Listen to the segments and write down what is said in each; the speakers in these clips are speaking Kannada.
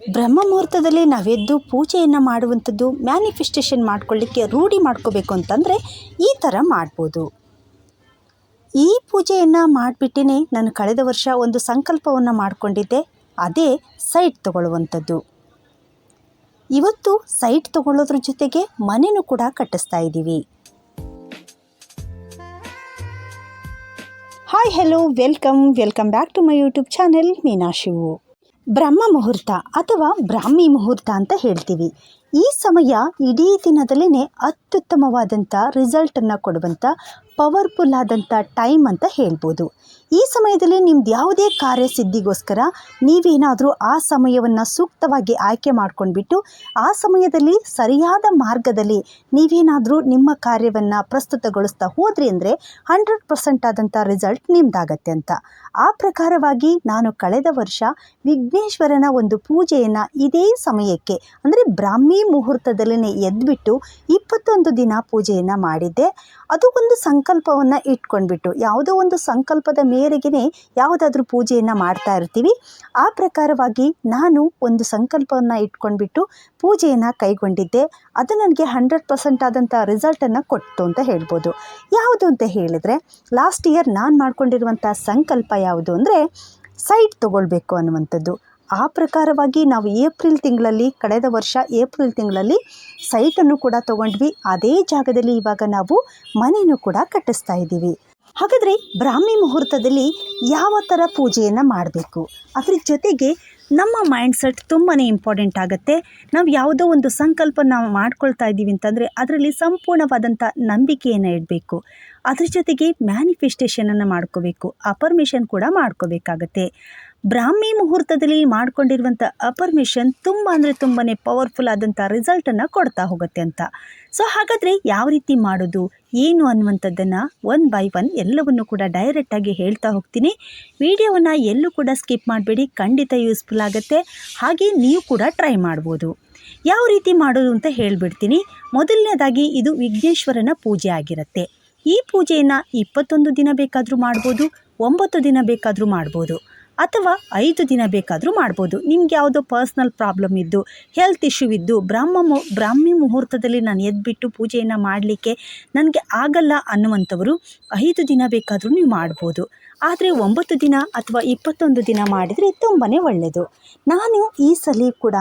ಬ್ರಹ್ಮ ಮುಹೂರ್ತದಲ್ಲಿ ನಾವೆದ್ದು ಪೂಜೆಯನ್ನು ಮಾಡುವಂಥದ್ದು ಮ್ಯಾನಿಫೆಸ್ಟೇಷನ್ ಮಾಡ್ಕೊಳ್ಳಿಕ್ಕೆ ರೂಢಿ ಮಾಡ್ಕೋಬೇಕು ಅಂತಂದರೆ ಈ ಥರ ಮಾಡ್ಬೋದು. ಈ ಪೂಜೆಯನ್ನು ಮಾಡಿಬಿಟ್ಟೇ ನಾನು ಕಳೆದ ವರ್ಷ ಒಂದು ಸಂಕಲ್ಪವನ್ನು ಮಾಡಿಕೊಂಡಿದ್ದೆ, ಅದೇ ಸೈಟ್ ತಗೊಳ್ಳುವಂಥದ್ದು. ಇವತ್ತು ಸೈಟ್ ತಗೊಳ್ಳೋದ್ರ ಜೊತೆಗೆ ಮನೆಯೂ ಕೂಡ ಕಟ್ಟಿಸ್ತಾ ಇದ್ದೀವಿ. Hi hello welcome welcome back to my YouTube channel Meena Shivu ಬ್ರಹ್ಮ ಮುಹೂರ್ತ ಅಥವಾ ಬ್ರಾಹ್ಮಿ ಮುಹೂರ್ತ ಅಂತ ಹೇಳ್ತೀವಿ. ಈ ಸಮಯ ಇಡೀ ದಿನದಲ್ಲೇ ಅತ್ಯುತ್ತಮವಾದಂಥ ರಿಸಲ್ಟನ್ನು ಕೊಡುವಂಥ ಪವರ್ಫುಲ್ ಆದಂಥ ಟೈಮ್ ಅಂತ ಹೇಳ್ಬೋದು. ಈ ಸಮಯದಲ್ಲಿ ನಿಮ್ದು ಯಾವುದೇ ಕಾರ್ಯ ಸಿದ್ಧಿಗೋಸ್ಕರ ನೀವೇನಾದರೂ ಆ ಸಮಯವನ್ನು ಸೂಕ್ತವಾಗಿ ಆಯ್ಕೆ ಮಾಡ್ಕೊಂಡ್ಬಿಟ್ಟು, ಆ ಸಮಯದಲ್ಲಿ ಸರಿಯಾದ ಮಾರ್ಗದಲ್ಲಿ ನೀವೇನಾದರೂ ನಿಮ್ಮ ಕಾರ್ಯವನ್ನು ಪ್ರಸ್ತುತಗೊಳಿಸ್ತಾ ಹೋದ್ರಿ ಅಂದರೆ ಹಂಡ್ರೆಡ್ ಪರ್ಸೆಂಟ್ ಆದಂಥ ರಿಸಲ್ಟ್ ನಿಮ್ದಾಗತ್ತೆ ಅಂತ. ಆ ಪ್ರಕಾರವಾಗಿ ನಾನು ಕಳೆದ ವರ್ಷ ವಿಘ್ನೇಶ್ವರನ ಒಂದು ಪೂಜೆಯನ್ನು ಇದೇ ಸಮಯಕ್ಕೆ, ಅಂದರೆ ಬ್ರಾಹ್ಮಿ ಮುಹೂರ್ತದಲ್ಲೇ ಎದ್ಬಿಟ್ಟು ಇಪ್ಪತ್ತೊಂದು ದಿನ ಪೂಜೆಯನ್ನು ಮಾಡಿದ್ದೆ. ಅದು ಒಂದು ಸಂಕಲ್ಪವನ್ನು ಇಟ್ಕೊಂಡ್ಬಿಟ್ಟು, ಯಾವುದೋ ಒಂದು ಸಂಕಲ್ಪದ ಮೇರೆಗೆ ಯಾವುದಾದ್ರೂ ಪೂಜೆಯನ್ನು ಮಾಡ್ತಾ ಇರ್ತೀವಿ. ಆ ಪ್ರಕಾರವಾಗಿ ನಾನು ಒಂದು ಸಂಕಲ್ಪವನ್ನು ಇಟ್ಕೊಂಡ್ಬಿಟ್ಟು ಪೂಜೆಯನ್ನು ಕೈಗೊಂಡಿದ್ದೆ. ಅದು ನನಗೆ ಹಂಡ್ರೆಡ್ ಪರ್ಸೆಂಟ್ ಆದಂಥ ರಿಸಲ್ಟನ್ನು ಕೊಟ್ಟು ಅಂತ ಹೇಳ್ಬೋದು. ಯಾವುದು ಅಂತ ಹೇಳಿದರೆ ಲಾಸ್ಟ್ ಇಯರ್ ನಾನು ಮಾಡ್ಕೊಂಡಿರುವಂಥ ಸಂಕಲ್ಪ ಯಾವುದು ಅಂದರೆ ಸೈಟ್ ತೊಗೊಳ್ಬೇಕು ಅನ್ನುವಂಥದ್ದು. ಆ ಪ್ರಕಾರವಾಗಿ ನಾವು ಏಪ್ರಿಲ್ ತಿಂಗಳಲ್ಲಿ, ಕಳೆದ ವರ್ಷ ಏಪ್ರಿಲ್ ತಿಂಗಳಲ್ಲಿ ಸೈಟನ್ನು ಕೂಡ ತೊಗೊಂಡ್ವಿ. ಅದೇ ಜಾಗದಲ್ಲಿ ಇವಾಗ ನಾವು ಮನೆಯೂ ಕೂಡ ಕಟ್ಟಿಸ್ತಾ ಇದ್ದೀವಿ ಹಾಗಾದರೆ ಬ್ರಾಹ್ಮಿ ಮುಹೂರ್ತದಲ್ಲಿ ಯಾವ ಥರ ಪೂಜೆಯನ್ನು ಮಾಡಬೇಕು? ಅದ್ರ ಜೊತೆಗೆ ನಮ್ಮ ಮೈಂಡ್ ಸೆಟ್ ತುಂಬಾ ಇಂಪಾರ್ಟೆಂಟ್ ಆಗುತ್ತೆ. ನಾವು ಯಾವುದೋ ಒಂದು ಸಂಕಲ್ಪ ನಾವು ಮಾಡ್ಕೊಳ್ತಾ ಇದ್ದೀವಿ ಅಂತಂದರೆ ಅದರಲ್ಲಿ ಸಂಪೂರ್ಣವಾದಂಥ ನಂಬಿಕೆಯನ್ನು ಇಡಬೇಕು. ಅದ್ರ ಜೊತೆಗೆ ಮ್ಯಾನಿಫೆಸ್ಟೇಷನನ್ನು ಮಾಡ್ಕೋಬೇಕು. ಅಪರ್ಮಿಷನ್ ಕೂಡ ಮಾಡ್ಕೋಬೇಕಾಗತ್ತೆ. ಬ್ರಾಹ್ಮಿ ಮುಹೂರ್ತದಲ್ಲಿ ಮಾಡ್ಕೊಂಡಿರುವಂಥ ಅಪರ್ಮಿಷನ್ ತುಂಬ ಅಂದರೆ ತುಂಬಾ ಪವರ್ಫುಲ್ ಆದಂಥ ರಿಸಲ್ಟನ್ನು ಕೊಡ್ತಾ ಹೋಗುತ್ತೆ ಅಂತ. ಸೊ ಹಾಗಾದರೆ ಯಾವ ರೀತಿ ಮಾಡೋದು, ಏನು ಅನ್ನುವಂಥದ್ದನ್ನು ಒನ್ ಬೈ ಒನ್ ಎಲ್ಲವನ್ನು ಕೂಡ ಡೈರೆಕ್ಟಾಗಿ ಹೇಳ್ತಾ ಹೋಗ್ತೀನಿ. ವಿಡಿಯೋವನ್ನು ಎಲ್ಲೂ ಕೂಡ ಸ್ಕಿಪ್ ಮಾಡಬೇಡಿ, ಖಂಡಿತ ಯೂಸ್ಫುಲ್ ಆಗುತ್ತೆ. ಹಾಗೆ ನೀವು ಕೂಡ ಟ್ರೈ ಮಾಡ್ಬೋದು. ಯಾವ ರೀತಿ ಮಾಡೋದು ಅಂತ ಹೇಳಿಬಿಡ್ತೀನಿ. ಮೊದಲನೇದಾಗಿ ಇದು ವಿಘ್ನೇಶ್ವರನ ಪೂಜೆ ಆಗಿರುತ್ತೆ. ಈ ಪೂಜೆಯನ್ನು ಇಪ್ಪತ್ತೊಂದು ದಿನ ಬೇಕಾದರೂ ಮಾಡ್ಬೋದು, ಒಂಬತ್ತು ದಿನ ಬೇಕಾದರೂ ಮಾಡ್ಬೋದು. ಅಥವಾ ಐದು ದಿನ ಬೇಕಾದರೂ ಮಾಡ್ಬೋದು. ನಿಮ್ಗೆ ಯಾವುದೋ ಪರ್ಸ್ನಲ್ ಪ್ರಾಬ್ಲಮ್ ಇದ್ದು ಹೆಲ್ತ್ ಇಶ್ಯೂ ಇದ್ದು, ಬ್ರಾಹ್ಮ ಮು, ಬ್ರಾಹ್ಮಿ ಮುಹೂರ್ತದಲ್ಲಿ ನಾನು ಎದ್ಬಿಟ್ಟು ಪೂಜೆಯನ್ನು ಮಾಡಲಿಕ್ಕೆ ನನಗೆ ಆಗಲ್ಲ ಅನ್ನುವಂಥವರು ಐದು ದಿನ ಬೇಕಾದರೂ ನೀವು ಮಾಡ್ಬೋದು. ಆದರೆ ಒಂಬತ್ತು ದಿನ ಅಥವಾ ಇಪ್ಪತ್ತೊಂದು ದಿನ ಮಾಡಿದರೆ ತುಂಬಾ ಒಳ್ಳೆಯದು ನಾನು ಈ ಸಲ ಕೂಡ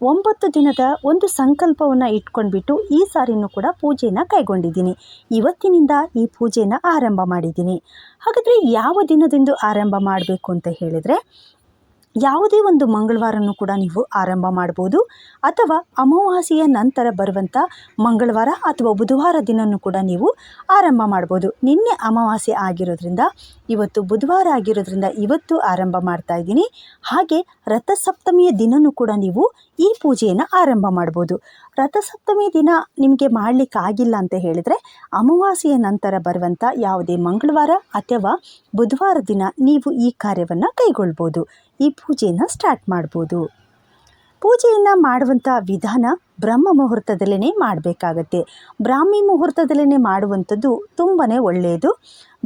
ಒಂಬತ್ತು ದಿನದ ಒಂದು ಸಂಕಲ್ಪವನ್ನು ಇಟ್ಕೊಂಡ್ಬಿಟ್ಟು ಈ ಸಾರಿನೂ ಕೂಡ ಪೂಜೆಯನ್ನು ಕೈಗೊಂಡಿದ್ದೀನಿ. ಇವತ್ತಿನಿಂದ ಈ ಪೂಜೆಯನ್ನು ಆರಂಭ ಮಾಡಿದ್ದೀನಿ. ಹಾಗಾದರೆ ಯಾವ ದಿನದಿಂದ ಆರಂಭ ಮಾಡಬೇಕು ಅಂತ ಹೇಳಿದರೆ ಯಾವುದೇ ಒಂದು ಮಂಗಳವಾರನೂ ಕೂಡ ನೀವು ಆರಂಭ ಮಾಡ್ಬೋದು. ಅಥವಾ ಅಮಾವಾಸ್ಯೆಯ ನಂತರ ಬರುವಂಥ ಮಂಗಳವಾರ ಅಥವಾ ಬುಧವಾರ ದಿನವೂ ಕೂಡ ನೀವು ಆರಂಭ ಮಾಡ್ಬೋದು. ನಿನ್ನೆ ಅಮಾವಾಸ್ಯೆ ಆಗಿರೋದ್ರಿಂದ, ಇವತ್ತು ಬುಧವಾರ ಆಗಿರೋದ್ರಿಂದ ಇವತ್ತು ಆರಂಭ ಮಾಡ್ತಾ ಇದ್ದೀನಿ. ಹಾಗೆ ರಥಸಪ್ತಮಿಯ ದಿನವೂ ಕೂಡ ನೀವು ಈ ಪೂಜೆಯನ್ನು ಆರಂಭ ಮಾಡ್ಬೋದು. ರಥಸಪ್ತಮಿ ದಿನ ನಿಮಗೆ ಮಾಡಲಿಕ್ಕಾಗಿಲ್ಲ ಅಂತ ಹೇಳಿದರೆ, ಅಮಾವಾಸ್ಯೆಯ ನಂತರ ಬರುವಂಥ ಯಾವುದೇ ಮಂಗಳವಾರ ಅಥವಾ ಬುಧವಾರ ದಿನ ನೀವು ಈ ಕಾರ್ಯವನ್ನು ಕೈಗೊಳ್ಬೋದು. ಈ ಪೂಜೆಯನ್ನು ಸ್ಟಾರ್ಟ್ ಮಾಡ್ಬೋದು. ಪೂಜೆಯನ್ನು ಮಾಡುವಂಥ ವಿಧಾನ ಬ್ರಹ್ಮ ಮುಹೂರ್ತದಲ್ಲೇ ಮಾಡಬೇಕಾಗತ್ತೆ. ಬ್ರಾಹ್ಮಿ ಮುಹೂರ್ತದಲ್ಲೇ ಮಾಡುವಂಥದ್ದು ತುಂಬಾ ಒಳ್ಳೆಯದು.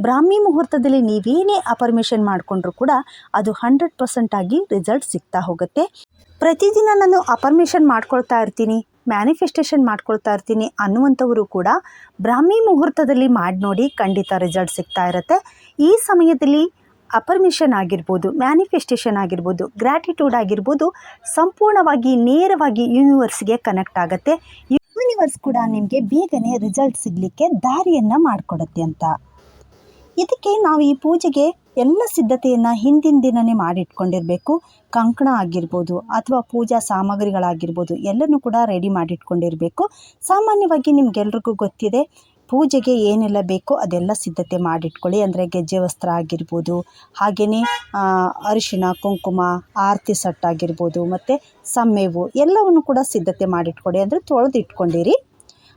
ಬ್ರಾಹ್ಮಿ ಮುಹೂರ್ತದಲ್ಲಿ ನೀವೇನೇ ಅಪರ್ಮಿಷನ್ ಮಾಡಿಕೊಂಡ್ರೂ ಕೂಡ ಅದು ಹಂಡ್ರೆಡ್ ಪರ್ಸೆಂಟ್ ಆಗಿ ರಿಸಲ್ಟ್ ಸಿಗ್ತಾ ಹೋಗುತ್ತೆ. ಪ್ರತಿದಿನ ನಾನು ಅಪರ್ಮಿಷನ್ ಮಾಡ್ಕೊಳ್ತಾ ಇರ್ತೀನಿ ಮ್ಯಾನಿಫೆಸ್ಟೇಷನ್ ಮಾಡ್ಕೊಳ್ತಾ ಇರ್ತೀನಿ ಅನ್ನುವಂಥವರು ಕೂಡ ಬ್ರಾಹ್ಮಿ ಮುಹೂರ್ತದಲ್ಲಿ ಮಾಡಿ ನೋಡಿ ಖಂಡಿತ ರಿಸಲ್ಟ್ ಸಿಗ್ತಾ ಇರುತ್ತೆ. ಈ ಸಮಯದಲ್ಲಿ ಅಪರ್ಮಿಷನ್ ಆಗಿರ್ಬೋದು, ಮ್ಯಾನಿಫೆಸ್ಟೇಷನ್ ಆಗಿರ್ಬೋದು ಗ್ರ್ಯಾಟಿಟ್ಯೂಡ್ ಆಗಿರ್ಬೋದು, ಸಂಪೂರ್ಣವಾಗಿ ನೇರವಾಗಿ ಯೂನಿವರ್ಸ್ಗೆ ಕನೆಕ್ಟ್ ಆಗುತ್ತೆ. ಯೂನಿವರ್ಸ್ ಕೂಡ ನಿಮಗೆ ಬೇಗನೆ ರಿಸಲ್ಟ್ ಸಿಗಲಿಕ್ಕೆ ದಾರಿಯನ್ನು ಮಾಡಿಕೊಡುತ್ತೆ ಅಂತ. ಇದಕ್ಕೆ ನಾವು ಈ ಪೂಜೆಗೆ ಎಲ್ಲ ಸಿದ್ಧತೆಯನ್ನು ಹಿಂದಿನ ದಿನವೇ ಮಾಡಿಟ್ಕೊಂಡಿರಬೇಕು. ಕಂಕಣ ಆಗಿರ್ಬೋದು ಅಥವಾ ಪೂಜಾ ಸಾಮಗ್ರಿಗಳಾಗಿರ್ಬೋದು ಎಲ್ಲನೂ ಕೂಡ ರೆಡಿ ಮಾಡಿಟ್ಕೊಂಡಿರಬೇಕು. ಸಾಮಾನ್ಯವಾಗಿ ನಿಮಗೆಲ್ರಿಗೂ ಗೊತ್ತಿದೆ ಪೂಜೆಗೆ ಏನೆಲ್ಲ ಬೇಕೋ ಅದೆಲ್ಲ ಸಿದ್ಧತೆ ಮಾಡಿಟ್ಕೊಳ್ಳಿ. ಅಂದರೆ ಗೆಜ್ಜೆ ವಸ್ತ್ರ ಆಗಿರ್ಬೋದು ಹಾಗೆಯೇ ಅರಿಶಿಣ, ಕುಂಕುಮ, ಆರತಿ ಸಟ್ಟಾಗಿರ್ಬೋದು ಮತ್ತು ಸಮ್ಮೇವು ಎಲ್ಲವನ್ನು ಕೂಡ ಸಿದ್ಧತೆ ಮಾಡಿಟ್ಕೊಳ್ಳಿ ಅಂದರೆ ತೊಳೆದು ಇಟ್ಕೊಂಡಿರಿ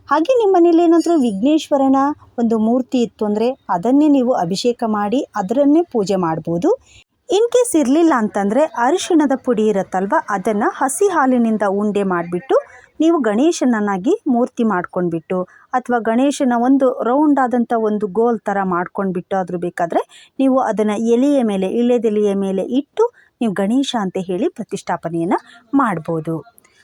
ಹಾಗೆ ನಿಮ್ಮ ಮನೇಲಿ ಏನಾದರೂ ವಿಘ್ನೇಶ್ವರನ ಒಂದು ಮೂರ್ತಿ ಇತ್ತು ಅಂದರೆ ಅದನ್ನೇ ನೀವು ಅಭಿಷೇಕ ಮಾಡಿ ಅದರನ್ನೇ ಪೂಜೆ ಮಾಡ್ಬೋದು. ಇನ್ ಕೇಸ್ ಇರಲಿಲ್ಲ ಅಂತಂದರೆ ಅರಿಶಿಣದ ಪುಡಿ ಇರುತ್ತಲ್ವ, ಅದನ್ನು ಹಸಿ ಹಾಲಿನಿಂದ ಉಂಡೆ ಮಾಡಿಬಿಟ್ಟು ನೀವು ಗಣೇಶನನ್ನಾಗಿ ಮೂರ್ತಿ ಮಾಡ್ಕೊಂಡ್ಬಿಟ್ಟು ಅಥವಾ ಗಣೇಶನ ಒಂದು ರೌಂಡ್ ಆದಂಥ ಒಂದು ಗೋಲ್ ಥರ ಮಾಡ್ಕೊಂಡ್ಬಿಟ್ಟು ಆದರೂ ಬೇಕಾದರೆ ನೀವು ಅದನ್ನು ಎಲೆಯ ಮೇಲೆ ಇಳೆದೆಲೆಯ ಮೇಲೆ ಇಟ್ಟು ನೀವು ಗಣೇಶ ಅಂತ ಹೇಳಿ ಪ್ರತಿಷ್ಠಾಪನೆಯನ್ನು ಮಾಡ್ಬೋದು.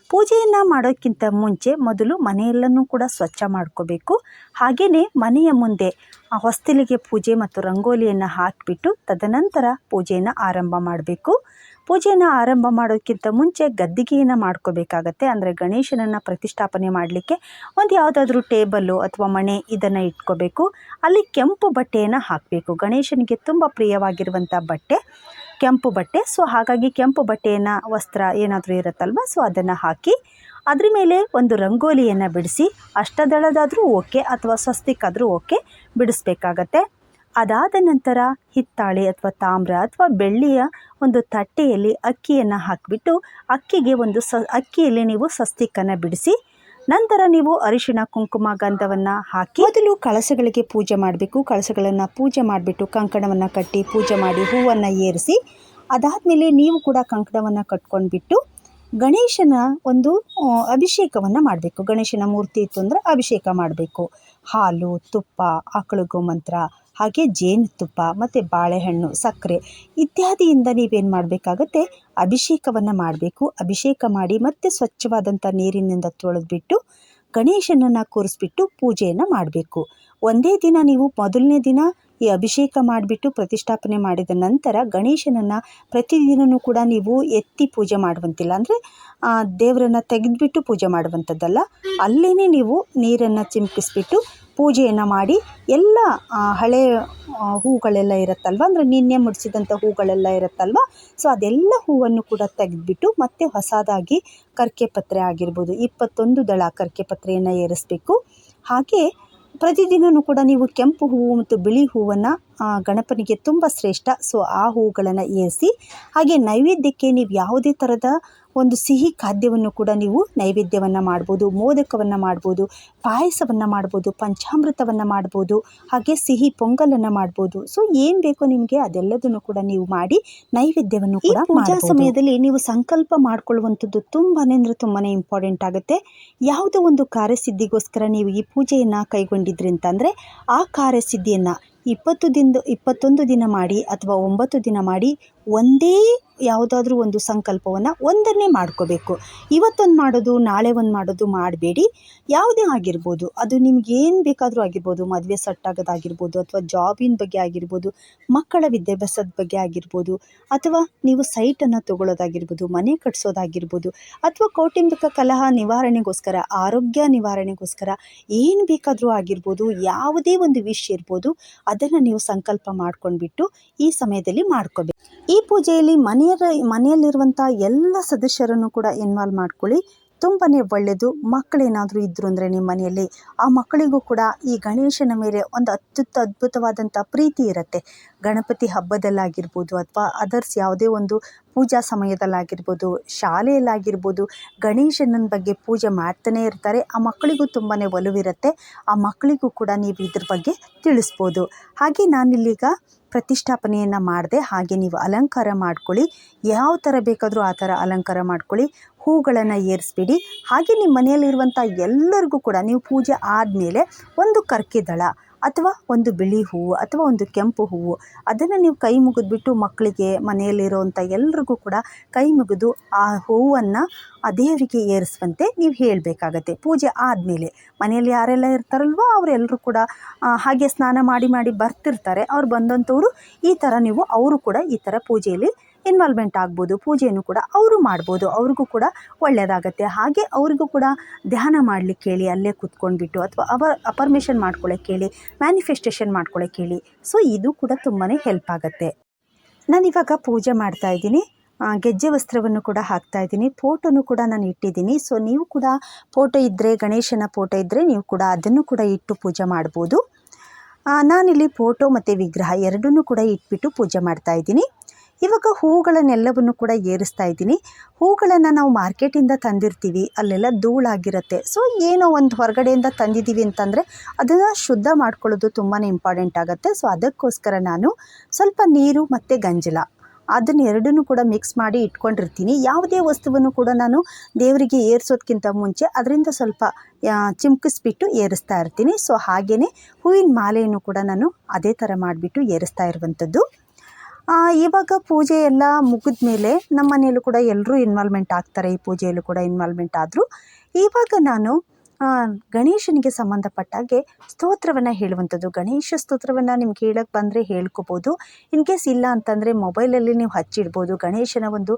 ಪೂಜೆಯನ್ನು ಮಾಡೋಕ್ಕಿಂತ ಮುಂಚೆ ಮೊದಲು ಮನೆಯೆಲ್ಲನೂ ಕೂಡ ಸ್ವಚ್ಛ ಮಾಡ್ಕೋಬೇಕು. ಹಾಗೆಯೇ ಮನೆಯ ಮುಂದೆ ಆ ಹೊಸ್ತಿಲಿಗೆ ಪೂಜೆ ಮತ್ತು ರಂಗೋಲಿಯನ್ನು ಹಾಕಿಬಿಟ್ಟು ತದನಂತರ ಪೂಜೆಯನ್ನು ಆರಂಭ ಮಾಡಬೇಕು. ಪೂಜೆಯನ್ನು ಆರಂಭ ಮಾಡೋಕ್ಕಿಂತ ಮುಂಚೆ ಗದ್ದಿಗೆಯನ್ನು ಮಾಡ್ಕೋಬೇಕಾಗತ್ತೆ. ಅಂದರೆ ಗಣೇಶನನ್ನು ಪ್ರತಿಷ್ಠಾಪನೆ ಮಾಡಲಿಕ್ಕೆ ಒಂದು ಯಾವುದಾದ್ರೂ ಟೇಬಲ್ಲು ಅಥವಾ ಮಣೆ ಇದನ್ನು ಇಟ್ಕೋಬೇಕು. ಅಲ್ಲಿ ಕೆಂಪು ಬಟ್ಟೆಯನ್ನು ಹಾಕಬೇಕು. ಗಣೇಶನಿಗೆ ತುಂಬ ಪ್ರಿಯವಾಗಿರುವಂಥ ಬಟ್ಟೆ ಕೆಂಪು ಬಟ್ಟೆ. ಸೊ ಹಾಗಾಗಿ ಕೆಂಪು ಬಟ್ಟೆಯನ್ನು ವಸ್ತ್ರ ಏನಾದರೂ ಇರುತ್ತಲ್ವ? ಸೊ ಅದನ್ನು ಹಾಕಿ ಅದ್ರ ಮೇಲೆ ಒಂದು ರಂಗೋಲಿಯನ್ನು ಬಿಡಿಸಿ ಅಷ್ಟದಳದಾದರೂ ಓಕೆ ಅಥವಾ ಸ್ವಸ್ತಿಕ್ ಆದರೂ ಓಕೆ ಬಿಡಿಸ್ಬೇಕಾಗತ್ತೆ. ಅದಾದ ನಂತರ ಹಿತ್ತಾಳೆ ಅಥವಾ ತಾಮ್ರ ಅಥವಾ ಬೆಳ್ಳಿಯ ಒಂದು ತಟ್ಟೆಯಲ್ಲಿ ಅಕ್ಕಿಯನ್ನು ಹಾಕಿಬಿಟ್ಟು ಅಕ್ಕಿಗೆ ಒಂದು ಸ, ಅಕ್ಕಿಯಲ್ಲಿ ನೀವು ಸ್ವಸ್ತಿಕನ್ನು ಬಿಡಿಸಿ, ನಂತರ ನೀವು ಅರಿಶಿಣ, ಕುಂಕುಮ ಗಂಧವನ್ನು ಹಾಕಿ ಮೊದಲು ಕಳಸಗಳಿಗೆ ಪೂಜೆ ಮಾಡಬೇಕು. ಕಳಸಗಳನ್ನು ಪೂಜೆ ಮಾಡಿಬಿಟ್ಟು ಕಂಕಣವನ್ನು ಕಟ್ಟಿ ಪೂಜೆ ಮಾಡಿ ಹೂವನ್ನು ಏರಿಸಿ, ಅದಾದಮೇಲೆ ನೀವು ಕೂಡ ಕಂಕಣವನ್ನು ಕಟ್ಕೊಂಡ್ಬಿಟ್ಟು ಗಣೇಶನ ಒಂದು ಅಭಿಷೇಕವನ್ನು ಮಾಡಬೇಕು. ಗಣೇಶನ ಮೂರ್ತಿ ಇತ್ತು ಅಂದರೆ ಅಭಿಷೇಕ ಮಾಡಬೇಕು. ಹಾಲು, ತುಪ್ಪ ಆಕಳು ಗೋಮಂತ್ರ ಹಾಗೆ ಜೇನುತುಪ್ಪ ಮತ್ತು ಬಾಳೆಹಣ್ಣು, ಸಕ್ಕರೆ ಇತ್ಯಾದಿಯಿಂದ ನೀವೇನು ಮಾಡಬೇಕಾಗತ್ತೆ ಅಭಿಷೇಕವನ್ನು ಮಾಡಬೇಕು. ಅಭಿಷೇಕ ಮಾಡಿ ಮತ್ತೆ ಸ್ವಚ್ಛವಾದಂಥ ನೀರಿನಿಂದ ತೊಳೆದ್ಬಿಟ್ಟು ಗಣೇಶನನ್ನು ಕೂರಿಸ್ಬಿಟ್ಟು ಪೂಜೆಯನ್ನು ಮಾಡಬೇಕು. ಒಂದೇ ದಿನ ನೀವು ಮೊದಲನೇ ದಿನ ಈ ಅಭಿಷೇಕ ಮಾಡಿಬಿಟ್ಟು ಪ್ರತಿಷ್ಠಾಪನೆ ಮಾಡಿದ ನಂತರ ಗಣೇಶನನ್ನು ಪ್ರತಿದಿನವೂ ಕೂಡ ನೀವು ಎತ್ತಿ ಪೂಜೆ ಮಾಡುವಂತಿಲ್ಲ. ಅಂದರೆ ದೇವರನ್ನು ತೆಗೆದುಬಿಟ್ಟು ಪೂಜೆ ಮಾಡುವಂಥದ್ದಲ್ಲ ಅಲ್ಲೇ ನೀವು ನೀರನ್ನು ಚಿಮುಕಿಸ್ಬಿಟ್ಟು ಪೂಜೆಯನ್ನು ಮಾಡಿ ಎಲ್ಲ ಹಳೆ ಹೂಗಳೆಲ್ಲ ಇರುತ್ತಲ್ವ? ಅಂದರೆ ನಿನ್ನೆ ಮುಡಿಸಿದಂಥ ಹೂಗಳೆಲ್ಲ ಇರುತ್ತಲ್ವ? ಸೊ ಅದೆಲ್ಲ ಹೂವನ್ನು ಕೂಡ ತೆಗೆದುಬಿಟ್ಟು ಮತ್ತೆ ಹೊಸದಾಗಿ ಕರ್ಕೆ ಪತ್ರೆ ಆಗಿರ್ಬೋದು. ಇಪ್ಪತ್ತೊಂದು ದಳ ಕರ್ಕೆ ಪತ್ರೆಯನ್ನು ಏರಿಸಬೇಕು. ಹಾಗೆ ಪ್ರತಿದಿನವೂ ಕೂಡ ನೀವು ಕೆಂಪು ಹೂವು ಮತ್ತು ಬಿಳಿ ಹೂವನ್ನು ಗಣಪನಿಗೆ ತುಂಬ ಶ್ರೇಷ್ಠ. ಸೊ ಆ ಹೂಗಳನ್ನು ಏರಿಸಿ, ಹಾಗೆ ನೈವೇದ್ಯಕ್ಕೆ ನೀವು ಯಾವುದೇ ಥರದ ಒಂದು ಸಿಹಿ ಖಾದ್ಯವನ್ನು ಕೂಡ ನೀವು ನೈವೇದ್ಯವನ್ನು ಮಾಡ್ಬೋದು ಮೋದಕವನ್ನು ಮಾಡ್ಬೋದು ಪಾಯಸವನ್ನು ಮಾಡ್ಬೋದು ಪಂಚಾಮೃತವನ್ನು ಮಾಡ್ಬೋದು ಹಾಗೆ ಸಿಹಿ ಪೊಂಗಲನ್ನು ಮಾಡ್ಬೋದು. ಸೊ ಏನು ಬೇಕೋ ನಿಮಗೆ ಅದೆಲ್ಲದನ್ನು ಕೂಡ ನೀವು ಮಾಡಿ ನೈವೇದ್ಯವನ್ನು ಕೂಡ ಪೂಜಾ ಸಮಯದಲ್ಲಿ ನೀವು ಸಂಕಲ್ಪ ಮಾಡ್ಕೊಳ್ಳುವಂಥದ್ದು ತುಂಬಾ ಅಂದರೆ ತುಂಬಾ ಇಂಪಾರ್ಟೆಂಟ್ ಆಗುತ್ತೆ. ಯಾವುದೋ ಒಂದು ಕಾರ್ಯಸಿದ್ಧಿಗೋಸ್ಕರ ನೀವು ಈ ಪೂಜೆಯನ್ನು ಕೈಗೊಂಡಿದ್ರಿ ಅಂತಂದರೆ ಆ ಕಾರ್ಯಸಿದ್ಧಿಯನ್ನು ಇಪ್ಪತ್ತು ದಿನ ಇಪ್ಪತ್ತೊಂದು ದಿನ ಮಾಡಿ ಅಥವಾ ಒಂಬತ್ತು ದಿನ ಮಾಡಿ ಒಂದೇ ಯಾವುದಾದ್ರೂ ಒಂದು ಸಂಕಲ್ಪವನ್ನು ಒಂದನ್ನೇ ಮಾಡ್ಕೋಬೇಕು. ಇವತ್ತೊಂದು ಮಾಡೋದು, ನಾಳೆ ಒಂದು ಮಾಡೋದು ಮಾಡಬೇಡಿ. ಯಾವುದೇ ಆಗಿರ್ಬೋದು, ಅದು ನಿಮ್ಗೆ ಏನು ಬೇಕಾದರೂ ಆಗಿರ್ಬೋದು, ಮದುವೆ ಸೆಟ್ ಆಗೋದಾಗಿರ್ಬೋದು ಅಥವಾ ಜಾಬಿನ ಬಗ್ಗೆ ಆಗಿರ್ಬೋದು, ಮಕ್ಕಳ ವಿದ್ಯಾಭ್ಯಾಸದ ಬಗ್ಗೆ ಆಗಿರ್ಬೋದು, ಅಥವಾ ನೀವು ಸೈಟನ್ನು ತೊಗೊಳ್ಳೋದಾಗಿರ್ಬೋದು ಮನೆ ಕಟ್ಸೋದಾಗಿರ್ಬೋದು, ಅಥವಾ ಕೌಟುಂಬಿಕ ಕಲಹ ನಿವಾರಣೆಗೋಸ್ಕರ, ಆರೋಗ್ಯ ನಿವಾರಣೆಗೋಸ್ಕರ ಏನು ಬೇಕಾದರೂ ಆಗಿರ್ಬೋದು, ಯಾವುದೇ ಒಂದು ವಿಷ್ ಇರ್ಬೋದು, ಅದನ್ನು ನೀವು ಸಂಕಲ್ಪ ಮಾಡ್ಕೊಂಡ್ಬಿಟ್ಟು ಈ ಸಮಯದಲ್ಲಿ ಮಾಡ್ಕೋಬೇಕು. ಈ ಪೂಜೆಯಲ್ಲಿ ಮನೆಯರ ಮನೆಯಲ್ಲಿರುವಂಥ ಎಲ್ಲ ಸದಸ್ಯರನ್ನು ಕೂಡ ಇನ್ವಾಲ್ವ್ ಮಾಡ್ಕೊಳ್ಳಿ. ತುಂಬಾ ಒಳ್ಳೆಯದು ಮಕ್ಕಳೇನಾದರೂ ಇದ್ದರು ಅಂದರೆ ನಿಮ್ಮ ಮನೆಯಲ್ಲಿ, ಆ ಮಕ್ಕಳಿಗೂ ಕೂಡ ಈ ಗಣೇಶನ ಮೇಲೆ ಒಂದು ಅತ್ಯುತ್ತ ಅದ್ಭುತವಾದಂಥ ಪ್ರೀತಿ ಇರುತ್ತೆ. ಗಣಪತಿ ಹಬ್ಬದಲ್ಲಾಗಿರ್ಬೋದು ಅಥವಾ ಅದರ್ಸ್ ಯಾವುದೇ ಒಂದು ಪೂಜಾ ಸಮಯದಲ್ಲಾಗಿರ್ಬೋದು, ಶಾಲೆಯಲ್ಲಾಗಿರ್ಬೋದು, ಗಣೇಶನ ಬಗ್ಗೆ ಪೂಜೆ ಮಾಡ್ತಾನೆ ಇರ್ತಾರೆ. ಆ ಮಕ್ಕಳಿಗೂ ತುಂಬಾ ಒಲವಿರುತ್ತೆ. ಆ ಮಕ್ಕಳಿಗೂ ಕೂಡ ನೀವು ಇದ್ರ ಬಗ್ಗೆ ತಿಳಿಸ್ಬೋದು. ಹಾಗೆ ನಾನಿಲ್ಲೀಗ ಪ್ರತಿಷ್ಠಾಪನೆಯನ್ನು ಮಾಡಿದೆ, ಹಾಗೆ ನೀವು ಅಲಂಕಾರ ಮಾಡ್ಕೊಳ್ಳಿ. ಯಾವ ಥರ ಬೇಕಾದರೂ ಆ ಥರ ಅಲಂಕಾರ ಮಾಡ್ಕೊಳ್ಳಿ. ಹೂಗಳನ್ನು ಏರಿಸ್ಬಿಡಿ. ಹಾಗೆ ನಿಮ್ಮ ಮನೆಯಲ್ಲಿರುವಂಥ ಎಲ್ಲರಿಗೂ ಕೂಡ ನೀವು ಪೂಜೆ ಆದಮೇಲೆ ಒಂದು ಕರ್ಕೆ ದಳ ಅಥವಾ ಒಂದು ಬಿಳಿ ಹೂವು ಅಥವಾ ಒಂದು ಕೆಂಪು ಹೂವು, ಅದನ್ನು ನೀವು ಕೈ ಮುಗಿದ್ಬಿಟ್ಟು ಮಕ್ಕಳಿಗೆ ಮನೆಯಲ್ಲಿರುವಂಥ ಎಲ್ರಿಗೂ ಕೂಡ ಕೈ ಮುಗಿದು ಆ ಹೂವನ್ನು ಆ ದೇವರಿಗೆ ಏರಿಸುವಂತೆ ನೀವು ಹೇಳಬೇಕಾಗತ್ತೆ. ಪೂಜೆ ಆದಮೇಲೆ ಮನೆಯಲ್ಲಿ ಯಾರೆಲ್ಲ ಇರ್ತಾರಲ್ವೋ ಅವರೆಲ್ಲರೂ ಕೂಡ ಹಾಗೆ ಸ್ನಾನ ಮಾಡಿ ಮಾಡಿ ಬರ್ತಿರ್ತಾರೆ. ಅವ್ರು ಬಂದಂಥವರು ಈ ಥರ ನೀವು, ಅವರು ಕೂಡ ಈ ಥರ ಪೂಜೆಯಲ್ಲಿ ಇನ್ವಾಲ್ವ್ಮೆಂಟ್ ಆಗ್ಬೋದು, ಪೂಜೆಯನ್ನು ಕೂಡ ಅವರು ಮಾಡ್ಬೋದು, ಅವ್ರಿಗೂ ಕೂಡ ಒಳ್ಳೆಯದಾಗತ್ತೆ ಹಾಗೆ ಅವರಿಗೂ ಕೂಡ ಧ್ಯಾನ ಮಾಡಲಿಕ್ಕೆ ಹೇಳಿ ಅಲ್ಲೇ ಕೂತ್ಕೊಂಡ್ಬಿಟ್ಟು ಅಥವಾ ಅವ ಅಪರ್ಮಿಷನ್ ಮಾಡ್ಕೊಳ್ಳೋಕೆ ಹೇಳಿ ಮ್ಯಾನಿಫೆಸ್ಟೇಷನ್ ಮಾಡ್ಕೊಳ್ಳೋಕೆ ಹೇಳಿ ಸೊ ಇದು ಕೂಡ ತುಂಬಾ ಹೆಲ್ಪ್ ಆಗುತ್ತೆ. ನಾನಿವಾಗ ಪೂಜೆ ಮಾಡ್ತಾ ಇದ್ದೀನಿ. ಗೆಜ್ಜೆ ವಸ್ತ್ರವನ್ನು ಕೂಡ ಹಾಕ್ತಾ ಇದ್ದೀನಿ. ಫೋಟೋನು ಕೂಡ ನಾನು ಇಟ್ಟಿದ್ದೀನಿ. ಸೊ ನೀವು ಕೂಡ ಫೋಟೋ ಇದ್ದರೆ ಗಣೇಶನ ಫೋಟೋ ಇದ್ದರೆ ನೀವು ಕೂಡ ಅದನ್ನು ಕೂಡ ಇಟ್ಟು ಪೂಜೆ ಮಾಡ್ಬೋದು. ನಾನಿಲ್ಲಿ ಫೋಟೋ ಮತ್ತು ವಿಗ್ರಹ ಎರಡನ್ನೂ ಕೂಡ ಇಟ್ಬಿಟ್ಟು ಪೂಜೆ ಮಾಡ್ತಾ ಇದ್ದೀನಿ. ಇವಾಗ ಹೂಗಳನ್ನೆಲ್ಲವನ್ನು ಕೂಡ ಏರಿಸ್ತಾ ಇದ್ದೀನಿ. ಹೂಗಳನ್ನು ನಾವು ಮಾರ್ಕೆಟಿಂದ ತಂದಿರ್ತೀವಿ, ಅಲ್ಲೆಲ್ಲ ಧೂಳಾಗಿರುತ್ತೆ. ಸೊ ಏನೋ ಒಂದು ಹೊರಗಡೆಯಿಂದ ತಂದಿದ್ದೀವಿ ಅಂತಂದರೆ ಅದನ್ನು ಶುದ್ಧ ಮಾಡ್ಕೊಳ್ಳೋದು ತುಂಬಾ ಇಂಪಾರ್ಟೆಂಟ್ ಆಗುತ್ತೆ. ಸೊ ಅದಕ್ಕೋಸ್ಕರ ನಾನು ಸ್ವಲ್ಪ ನೀರು ಮತ್ತು ಗಂಜಲ. ಅದನ್ನ ಎರಡನ್ನೂ ಕೂಡ ಮಿಕ್ಸ್ ಮಾಡಿ ಇಟ್ಕೊಂಡಿರ್ತೀನಿ. ಯಾವುದೇ ವಸ್ತುವನ್ನು ಕೂಡ ನಾನು ದೇವರಿಗೆ ಏರಿಸೋದಕ್ಕಿಂತ ಮುಂಚೆ ಅದರಿಂದ ಸ್ವಲ್ಪ ಚಿಮ್ಕಿಸ್ಬಿಟ್ಟು ಏರಿಸ್ತಾ ಇರ್ತೀನಿ. ಸೊ ಹಾಗೆಯೇ ಹೂವಿನ ಮಾಲೆಯನ್ನು ಕೂಡ ನಾನು ಅದೇ ಥರ ಮಾಡಿಬಿಟ್ಟು ಏರಿಸ್ತಾ ಇರುವಂಥದ್ದು. ಇವಾಗ ಪೂಜೆ ಎಲ್ಲ ಮುಗಿದ ಮೇಲೆ ನಮ್ಮ ಮನೆಯಲ್ಲೂ ಕೂಡ ಎಲ್ಲರೂ ಇನ್ವಾಲ್ವ್ಮೆಂಟ್ ಆಗ್ತಾರೆ. ಈ ಪೂಜೆಯಲ್ಲೂ ಕೂಡ ಇನ್ವಾಲ್ವ್ಮೆಂಟ್ ಆದರು. ಇವಾಗ ನಾನು ಗಣೇಶನಿಗೆ ಸಂಬಂಧಪಟ್ಟಾಗೆ ಸ್ತೋತ್ರವನ್ನು ಹೇಳುವಂಥದ್ದು. ಗಣೇಶ ಸ್ತೋತ್ರವನ್ನು ನಿಮ್ಗೆ ಹೇಳಕ್ಕೆ ಬಂದರೆ ಹೇಳ್ಕೊಬೋದು. ಇನ್ ಕೇಸ್ ಇಲ್ಲ ಅಂತಂದರೆ ಮೊಬೈಲಲ್ಲಿ ನೀವು ಹಚ್ಚಿಡ್ಬೋದು. ಗಣೇಶನ ಒಂದು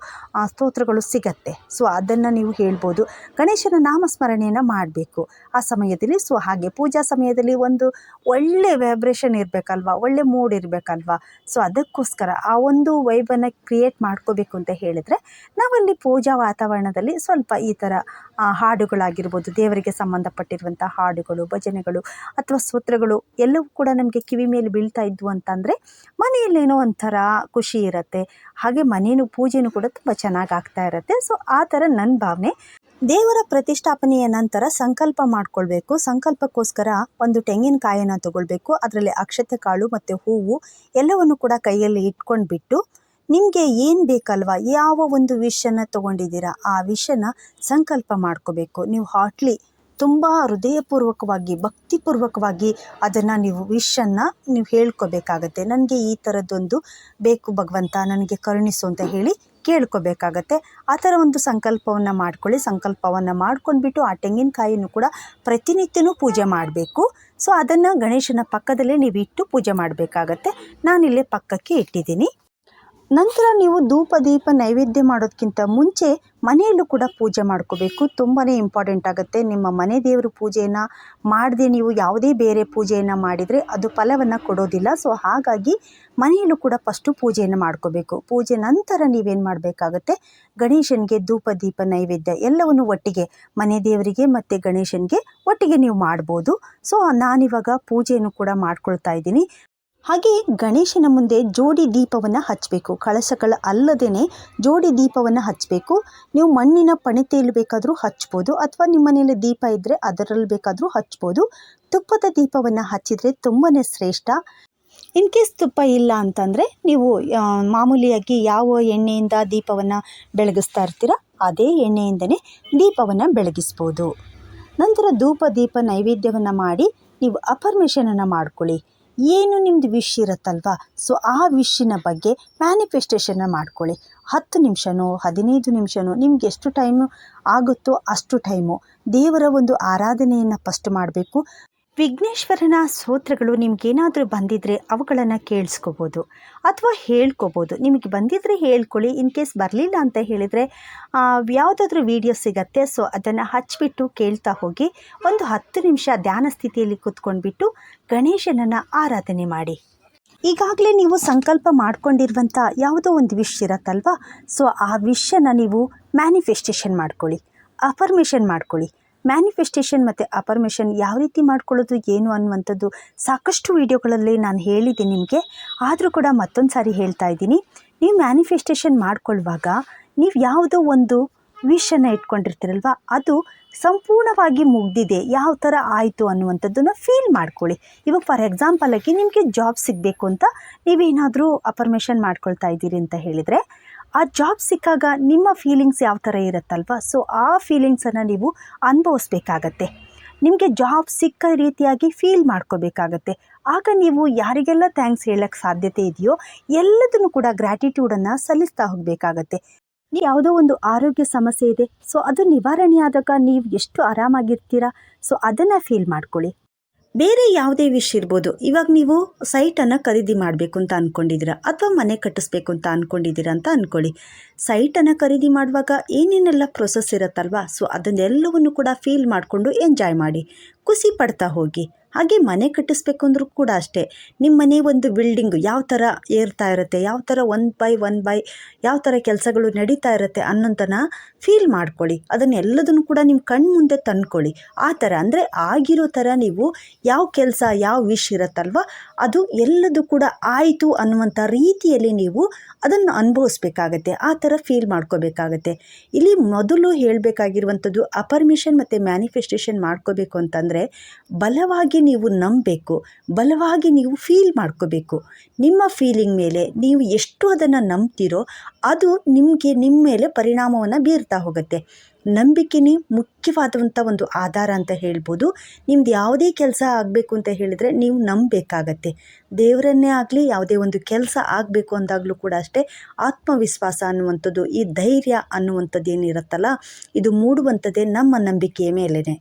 ಸ್ತೋತ್ರಗಳು ಸಿಗತ್ತೆ. ಸೊ ಅದನ್ನು ನೀವು ಹೇಳ್ಬೋದು. ಗಣೇಶನ ನಾಮಸ್ಮರಣೆಯನ್ನು ಮಾಡಬೇಕು. ಆ ಸಮಯದಲ್ಲಿ ಸೊ ಹಾಗೆ ಪೂಜಾ ಸಮಯದಲ್ಲಿ ಒಂದು ಒಳ್ಳೆ ವೈಬ್ರೇಷನ್ ಇರಬೇಕಲ್ವಾ? ಒಳ್ಳೆ ಮೂಡ್ ಇರಬೇಕಲ್ವ? ಸೊ ಅದಕ್ಕೋಸ್ಕರ ಆ ಒಂದು ವೈಬನ್ನು ಕ್ರಿಯೇಟ್ ಮಾಡ್ಕೋಬೇಕು ಅಂತ ಹೇಳಿದರೆ ನಾವಲ್ಲಿ ಪೂಜಾ ವಾತಾವರಣದಲ್ಲಿ ಸ್ವಲ್ಪ ಈ ಥರ ಹಾಡುಗಳಾಗಿರ್ಬೋದು, ದೇವರಿಗೆ ಸಂಬಂಧಪಟ್ಟಿರುವಂಥ ಹಾಡುಗಳು, ಭಜನೆಗಳು ಅಥವಾ ಸ್ತೋತ್ರಗಳು ಎಲ್ಲವೂ ಕೂಡ ನಮಗೆ ಕಿವಿ ಮೇಲೆ ಬೀಳ್ತಾ ಇದ್ವು ಅಂತಂದರೆ ಮನೆಯಲ್ಲೇನೋ ಒಂಥರ ಖುಷಿ ಇರುತ್ತೆ. ಹಾಗೆ ಮನೇನು ಪೂಜೆನೂ ಕೂಡ ತುಂಬ ಚೆನ್ನಾಗಿ ಆಗ್ತಾ ಇರುತ್ತೆ. ಸೊ ಆ ಥರ ನನ್ನ ಭಾವನೆ. ದೇವರ ಪ್ರತಿಷ್ಠಾಪನೆಯ ನಂತರ ಸಂಕಲ್ಪ ಮಾಡ್ಕೊಳ್ಬೇಕು. ಸಂಕಲ್ಪಕ್ಕೋಸ್ಕರ ಒಂದು ತೆಂಗಿನಕಾಯನ್ನು ತಗೊಳ್ಬೇಕು. ಅದರಲ್ಲಿ ಅಕ್ಷತೆ, ಕಾಳು ಮತ್ತು ಹೂವು ಎಲ್ಲವನ್ನು ಕೂಡ ಕೈಯಲ್ಲಿ ಇಟ್ಕೊಂಡ್ಬಿಟ್ಟು ನಿಮಗೆ ಏನು ಬೇಕಲ್ವಾ? ಯಾವ ಒಂದು ವಿಷನ್ನು ತೊಗೊಂಡಿದ್ದೀರಾ? ಆ ವಿಷನ ಸಂಕಲ್ಪ ಮಾಡ್ಕೋಬೇಕು. ನೀವು ಹಾಟ್ಲಿ ತುಂಬ ಹೃದಯಪೂರ್ವಕವಾಗಿ, ಭಕ್ತಿಪೂರ್ವಕವಾಗಿ ಅದನ್ನು ನೀವು ವಿಷನ್ನು ನೀವು ಹೇಳ್ಕೋಬೇಕಾಗತ್ತೆ. ನನಗೆ ಈ ಥರದ್ದೊಂದು ಬೇಕು ಭಗವಂತ, ನನಗೆ ಕರುಣಿಸು ಅಂತ ಹೇಳಿ ಕೇಳ್ಕೋಬೇಕಾಗತ್ತೆ. ಆ ಥರ ಒಂದು ಸಂಕಲ್ಪವನ್ನು ಮಾಡ್ಕೊಳ್ಳಿ. ಸಂಕಲ್ಪವನ್ನು ಮಾಡ್ಕೊಂಡ್ಬಿಟ್ಟು ಆ ತೆಂಗಿನಕಾಯಿನೂ ಕೂಡ ಪ್ರತಿನಿತ್ಯನೂ ಪೂಜೆ ಮಾಡಬೇಕು. ಸೊ ಅದನ್ನು ಗಣೇಶನ ಪಕ್ಕದಲ್ಲೇ ನೀವು ಇಟ್ಟು ಪೂಜೆ ಮಾಡಬೇಕಾಗತ್ತೆ. ನಾನಿಲ್ಲೇ ಪಕ್ಕಕ್ಕೆ ಇಟ್ಟಿದ್ದೀನಿ. ನಂತರ ನೀವು ಧೂಪ, ದೀಪ, ನೈವೇದ್ಯ ಮಾಡೋದಕ್ಕಿಂತ ಮುಂಚೆ ಮನೆಯಲ್ಲೂ ಕೂಡ ಪೂಜೆ ಮಾಡ್ಕೋಬೇಕು. ತುಂಬಾ ಇಂಪಾರ್ಟೆಂಟ್ ಆಗುತ್ತೆ. ನಿಮ್ಮ ಮನೆ ದೇವರು ಪೂಜೆಯನ್ನು ಮಾಡದೆ ನೀವು ಯಾವುದೇ ಬೇರೆ ಪೂಜೆಯನ್ನು ಮಾಡಿದರೆ ಅದು ಫಲವನ್ನು ಕೊಡೋದಿಲ್ಲ. ಸೊ ಹಾಗಾಗಿ ಮನೆಯಲ್ಲೂ ಕೂಡ ಫಸ್ಟು ಪೂಜೆಯನ್ನು ಮಾಡ್ಕೋಬೇಕು. ಪೂಜೆ ನಂತರ ನೀವೇನು ಮಾಡಬೇಕಾಗತ್ತೆ? ಗಣೇಶನಿಗೆ ಧೂಪ, ದೀಪ, ನೈವೇದ್ಯ ಎಲ್ಲವನ್ನು ಒಟ್ಟಿಗೆ ಮನೆ ದೇವರಿಗೆ ಮತ್ತು ಗಣೇಶನಿಗೆ ಒಟ್ಟಿಗೆ ನೀವು ಮಾಡ್ಬೋದು. ಸೊ ನಾನಿವಾಗ ಪೂಜೆಯನ್ನು ಕೂಡ ಮಾಡ್ಕೊಳ್ತಾ ಇದ್ದೀನಿ. ಹಾಗೆ ಗಣೇಶನ ಮುಂದೆ ಜೋಡಿ ದೀಪವನ್ನು ಹಚ್ಚಬೇಕು ಕಳಶಗಳ ಅಲ್ಲದೇ ಜೋಡಿ ದೀಪವನ್ನು ಹಚ್ಚಬೇಕು ನೀವು ಮಣ್ಣಿನ ಪಣಿತೆಯಲ್ಲಿ ಬೇಕಾದರೂ ಹಚ್ಬೋದು ಅಥವಾ ನಿಮ್ಮ ಮನೆಯಲ್ಲಿ ದೀಪ ಇದ್ದರೆ ಅದರಲ್ಲಿ ಬೇಕಾದರೂ ಹಚ್ಬೋದು. ತುಪ್ಪದ ದೀಪವನ್ನು ಹಚ್ಚಿದರೆ ತುಂಬಾ ಶ್ರೇಷ್ಠ. ಇನ್ ಕೇಸ್ ತುಪ್ಪ ಇಲ್ಲ ಅಂತಂದರೆ ನೀವು ಮಾಮೂಲಿಯಾಗಿ ಯಾವ ಎಣ್ಣೆಯಿಂದ ದೀಪವನ್ನು ಬೆಳಗಿಸ್ತಾ ಇರ್ತೀರ, ಅದೇ ಎಣ್ಣೆಯಿಂದನೇ ದೀಪವನ್ನು ಬೆಳಗಿಸ್ಬೋದು. ನಂತರ ಧೂಪ ದೀಪ ನೈವೇದ್ಯವನ್ನು ಮಾಡಿ ನೀವು ಅಪರ್ಮಿಷನನ್ನು ಮಾಡ್ಕೊಳ್ಳಿ. ಏನು ನಿಮ್ಮದು ವಿಶ್ ಇರುತ್ತಲ್ವಾ? ಸೊ ಆ ವಿಶ್ಶಿನ ಬಗ್ಗೆ ಮ್ಯಾನಿಫೆಸ್ಟೇಷನ್ನ ಮಾಡ್ಕೊಳ್ಳಿ. ಹತ್ತು ನಿಮಿಷನೋ, ಹದಿನೈದು ನಿಮಿಷನೋ, ನಿಮ್ಗೆ ಎಷ್ಟು ಟೈಮು ಆಗುತ್ತೋ ಅಷ್ಟು ಟೈಮು ದೇವರ ಒಂದು ಆರಾಧನೆಯನ್ನು ಫಸ್ಟ್ ಮಾಡಬೇಕು. ವಿಘ್ನೇಶ್ವರನ ಸ್ತೋತ್ರಗಳು ನಿಮಗೇನಾದರೂ ಬಂದಿದ್ದರೆ ಅವುಗಳನ್ನು ಕೇಳಿಸ್ಕೋಬೋದು ಅಥವಾ ಹೇಳ್ಕೋಬೋದು. ನಿಮಗೆ ಬಂದಿದ್ದರೆ ಹೇಳ್ಕೊಳ್ಳಿ, ಇನ್ ಕೇಸ್ ಬರಲಿಲ್ಲ ಅಂತ ಹೇಳಿದರೆ ಯಾವುದಾದ್ರೂ ವೀಡಿಯೋ ಸಿಗತ್ತೆ, ಸೊ ಅದನ್ನು ಹಚ್ಚಿಬಿಟ್ಟು ಕೇಳ್ತಾ ಹೋಗಿ, ಒಂದು ಹತ್ತು ನಿಮಿಷ ಧ್ಯಾನ ಸ್ಥಿತಿಯಲ್ಲಿ ಕೂತ್ಕೊಂಡ್ಬಿಟ್ಟು ಗಣೇಶನನ್ನು ಆರಾಧನೆ ಮಾಡಿ. ಈಗಾಗಲೇ ನೀವು ಸಂಕಲ್ಪ ಮಾಡ್ಕೊಂಡಿರುವಂಥ ಯಾವುದೋ ಒಂದು ವಿಷ್ ಇರತ್ತಲ್ವಾ? ಸೊ ಆ ವಿಷನ್ನು ನೀವು ಮ್ಯಾನಿಫೆಸ್ಟೇಷನ್ ಮಾಡ್ಕೊಳ್ಳಿ, ಅಫರ್ಮೇಷನ್ ಮಾಡ್ಕೊಳ್ಳಿ. ಮ್ಯಾನಿಫೆಸ್ಟೇಷನ್ ಮತ್ತು ಅಪರ್ಮೇಷನ್ ಯಾವ ರೀತಿ ಮಾಡ್ಕೊಳ್ಳೋದು, ಏನು ಅನ್ನುವಂಥದ್ದು ಸಾಕಷ್ಟು ವೀಡಿಯೋಗಳಲ್ಲಿ ನಾನು ಹೇಳಿದೆ ನಿಮಗೆ. ಆದರೂ ಕೂಡ ಮತ್ತೊಂದು ಸಾರಿ ಹೇಳ್ತಾ ಇದ್ದೀನಿ. ನೀವು ಮ್ಯಾನಿಫೆಸ್ಟೇಷನ್ ಮಾಡ್ಕೊಳ್ಳುವಾಗ ನೀವು ಯಾವುದೋ ಒಂದು ವಿಷನ್ನು ಇಟ್ಕೊಂಡಿರ್ತೀರಲ್ವ, ಅದು ಸಂಪೂರ್ಣವಾಗಿ ಮುಗ್ದಿದೆ. ಯಾವ ಥರ ಆಯಿತು ಅನ್ನುವಂಥದ್ದನ್ನು ಫೀಲ್ ಮಾಡ್ಕೊಳ್ಳಿ. ಇವಾಗ ಫಾರ್ ಎಕ್ಸಾಂಪಲ್ ಆಗಿ ನಿಮಗೆ ಜಾಬ್ ಸಿಗಬೇಕು ಅಂತ ನೀವೇನಾದರೂ ಅಪರ್ಮೇಷನ್ ಮಾಡ್ಕೊಳ್ತಾ ಇದ್ದೀರಿ ಅಂತ ಹೇಳಿದರೆ ಆ ಜಾಬ್ ಸಿಕ್ಕಾಗ ನಿಮ್ಮ ಫೀಲಿಂಗ್ಸ್ ಯಾವ ಥರ ಇರುತ್ತಲ್ವ? ಸೊ ಆ ಫೀಲಿಂಗ್ಸನ್ನು ನೀವು ಅನುಭವಿಸ್ಬೇಕಾಗತ್ತೆ. ನಿಮಗೆ ಜಾಬ್ ಸಿಕ್ಕ ರೀತಿಯಾಗಿ ಫೀಲ್ ಮಾಡ್ಕೋಬೇಕಾಗತ್ತೆ. ಆಗ ನೀವು ಯಾರಿಗೆಲ್ಲ ಥ್ಯಾಂಕ್ಸ್ ಹೇಳಕ್ಕೆ ಸಾಧ್ಯತೆ ಇದೆಯೋ ಎಲ್ಲದನ್ನು ಕೂಡ ಗ್ರ್ಯಾಟಿಟ್ಯೂಡನ್ನು ಸಲ್ಲಿಸ್ತಾ ಹೋಗಬೇಕಾಗತ್ತೆ. ಯಾವುದೋ ಒಂದು ಆರೋಗ್ಯ ಸಮಸ್ಯೆ ಇದೆ. ಸೊ ಅದು ನಿವಾರಣೆ ಆದಾಗ ನೀವು ಎಷ್ಟು ಆರಾಮಾಗಿರ್ತೀರಾ? ಸೊ ಅದನ್ನು ಫೀಲ್ ಮಾಡ್ಕೊಳ್ಳಿ. ಬೇರೆ ಯಾವುದೇ ವಿಷ್ ಇರ್ಬೋದು. ಇವಾಗ ನೀವು ಸೈಟನ್ನು ಖರೀದಿ ಮಾಡಬೇಕು ಅಂತ ಅಂದ್ಕೊಂಡಿದ್ದೀರಾ ಅಥವಾ ಮನೆ ಕಟ್ಟಿಸ್ಬೇಕು ಅಂತ ಅಂದ್ಕೊಂಡಿದ್ದೀರಾ ಅಂತ ಅಂದ್ಕೊಳ್ಳಿ ಸೈಟನ್ನು ಖರೀದಿ ಮಾಡುವಾಗ ಏನೇನೆಲ್ಲ ಪ್ರೊಸೆಸ್ ಇರುತ್ತಲ್ವಾ? ಸೊ ಅದನ್ನೆಲ್ಲವನ್ನು ಕೂಡ ಫೀಲ್ ಮಾಡಿಕೊಂಡು ಎಂಜಾಯ್ ಮಾಡಿ. ಖುಷಿ ಪಡ್ತಾ ಹೋಗಿ. ಹಾಗೆ ಮನೆ ಕಟ್ಟಿಸ್ಬೇಕು ಅಂದರೂ ಕೂಡ ಅಷ್ಟೇ. ನಿಮ್ಮ ಮನೆ ಒಂದು ಬಿಲ್ಡಿಂಗ್ ಯಾವ ಥರ ಏರ್ತಾ ಇರುತ್ತೆ, ಯಾವ ಥರ ಒನ್ ಬೈ ಒನ್ ಬೈ ಯಾವ ಥರ ಕೆಲಸಗಳು ನಡೀತಾ ಇರುತ್ತೆ ಅನ್ನೋಂಥನ ಫೀಲ್ ಮಾಡ್ಕೊಳ್ಳಿ. ಅದನ್ನೆಲ್ಲದನ್ನು ಕೂಡ ನಿಮ್ಮ ಕಣ್ಣು ಮುಂದೆ ತಂದ್ಕೊಳ್ಳಿ. ಆ ಥರ ಅಂದರೆ ಆಗಿರೋ ಥರ ನೀವು ಯಾವ ಕೆಲಸ, ಯಾವ ವಿಷ್ ಇರುತ್ತಲ್ವ, ಅದು ಎಲ್ಲದೂ ಕೂಡ ಆಯಿತು ಅನ್ನುವಂಥ ರೀತಿಯಲ್ಲಿ ನೀವು ಅದನ್ನು ಅನುಭವಿಸ್ಬೇಕಾಗತ್ತೆ. ಆ ಥರ ಫೀಲ್ ಮಾಡ್ಕೋಬೇಕಾಗತ್ತೆ. ಇಲ್ಲಿ ಮೊದಲು ಹೇಳಬೇಕಾಗಿರುವಂಥದ್ದು ಅಪರ್ಮಿಷನ್ ಮತ್ತು ಮ್ಯಾನಿಫೆಸ್ಟೇಷನ್ ಮಾಡ್ಕೋಬೇಕು ಅಂತಂದರೆ, ಬಲವಾಗಿ ನೀವು ನಂಬಬೇಕು, ಬಲವಾಗಿ ನೀವು ಫೀಲ್ ಮಾಡ್ಕೋಬೇಕು. ನಿಮ್ಮ ಫೀಲಿಂಗ್ ಮೇಲೆ ನೀವು ಎಷ್ಟು ಅದನ್ನು ನಂಬ್ತೀರೋ ಅದು ನಿಮಗೆ ನಿಮ್ಮ ಮೇಲೆ ಪರಿಣಾಮವನ್ನು ಬೀರ್ತಾ ಹೋಗುತ್ತೆ. ನಂಬಿಕೆನೇ ಮುಖ್ಯವಾದಂಥ ಒಂದು ಆಧಾರ ಅಂತ ಹೇಳ್ಬೋದು. ನಿಮ್ದು ಯಾವುದೇ ಕೆಲಸ ಆಗಬೇಕು ಅಂತ ಹೇಳಿದರೆ ನೀವು ನಂಬಬೇಕಾಗತ್ತೆ. ದೇವರನ್ನೇ ಆಗಲಿ, ಯಾವುದೇ ಒಂದು ಕೆಲಸ ಆಗಬೇಕು ಅಂದಾಗಲೂ ಕೂಡ ಅಷ್ಟೇ ಆತ್ಮವಿಶ್ವಾಸ ಅನ್ನುವಂಥದ್ದು, ಈ ಧೈರ್ಯ ಅನ್ನುವಂಥದ್ದು ಏನಿರುತ್ತಲ್ಲ, ಇದು ಮೂಡುವಂಥದ್ದೇ ನಮ್ಮ ನಂಬಿಕೆಯ ಮೇಲೇ